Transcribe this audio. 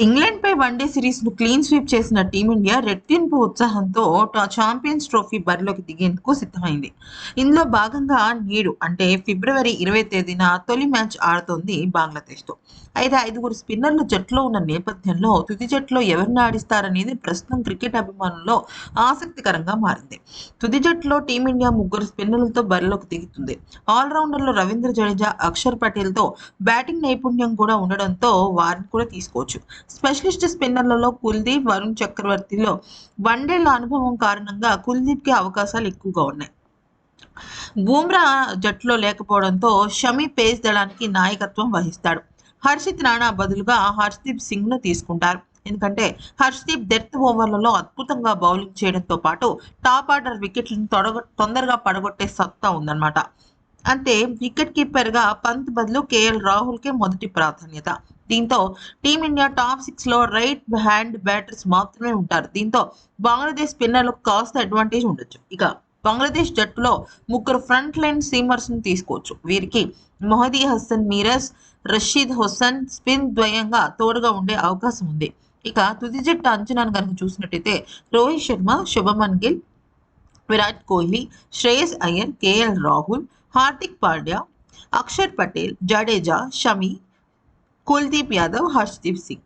England పై one day సిరీస్ను clean sweep చేసిన టీమిండియా రెట్టింపు ఉత్సాహంతో టా- ఛాంపియన్స్ ట్రోఫీ బరిలోకి దిగేందుకు సిద్ధమైంది. ఇందులో భాగంగా నేడు అంటే ఫిబ్రవరి ఇరవై తేదీన తొలి మ్యాచ్ ఆడుతోంది బంగ్లాదేశ్తో. అయితే ఐదుగురు స్పిన్నర్లు జట్టులో ఉన్న నేపథ్యంలో తుది జట్టులో ఎవరిని ఆడిస్తారనేది ప్రస్తుతం క్రికెట్ అభిమానుల్లో ఆసక్తికరంగా మారింది. తుది జట్టులో టీమిండియా ముగ్గురు స్పిన్నర్లతో బరిలోకి దిగుతుంది. ఆల్రౌండర్లు రవీంద్ర జడేజా అక్షర్ పటేల్తో బ్యాటింగ్ నైపుణ్యం కూడా ఉండడంతో వారిని కూడా తీసుకోవచ్చు. స్పెషలిస్ట్ స్పిన్నర్లలో కుల్దీప్ వరుణ్ చక్రవర్తిలో వన్డేల అనుభవం కారణంగా కుల్దీప్కి అవకాశాలు ఎక్కువగా ఉన్నాయి. బూమ్రా జట్టులో లేకపోవడంతో షమి పేస్ దళానికి నాయకత్వం వహిస్తాడు. హర్షిత్ రాణా బదులుగా హర్షదీప్ సింగ్ను తీసుకుంటారు. ఎందుకంటే హర్షదీప్ డెత్ ఓవర్లలో అద్భుతంగా బౌలింగ్ చేయడంతో పాటు టాప్ ఆర్డర్ వికెట్లను తొడగ తొందరగా పడగొట్టే సత్తా ఉందన్నమాట. అంటే వికెట్ కీపర్గా పంత్ బదులు కేఎల్ రాహుల్ కే మొదటి ప్రాధాన్యత. దీంతో టీమిండియా టాప్ సిక్స్లో రైట్ హ్యాండ్ బ్యాటర్స్ మాత్రమే ఉంటారు. దీంతో బంగ్లాదేశ్ స్పిన్నర్లకు కాస్త అడ్వాంటేజ్ ఉండొచ్చు. ఇక బంగ్లాదేశ్ జట్టులో ముగ్గురు ఫ్రంట్ లైన్ సీమర్స్ని తీసుకోవచ్చు. వీరికి మొహదీ హసన్ మీరస్ రషీద్ హుసన్ స్పిన్ ద్వయంగా తోడుగా ఉండే అవకాశం ఉంది. ఇక తుది జట్టు అంచనాను కనుక చూసినట్టయితే రోహిత్ శర్మ శుభమన్ గిల్ విరాట్ కోహ్లీ శ్రేయస్ అయ్యర్ కేఎల్ రాహుల్ హార్దిక్ పాండ్యా అక్షర్ పటేల్ జడేజా షమి కుల్దీప్ యాదవ్ హర్షదీప్ సింగ్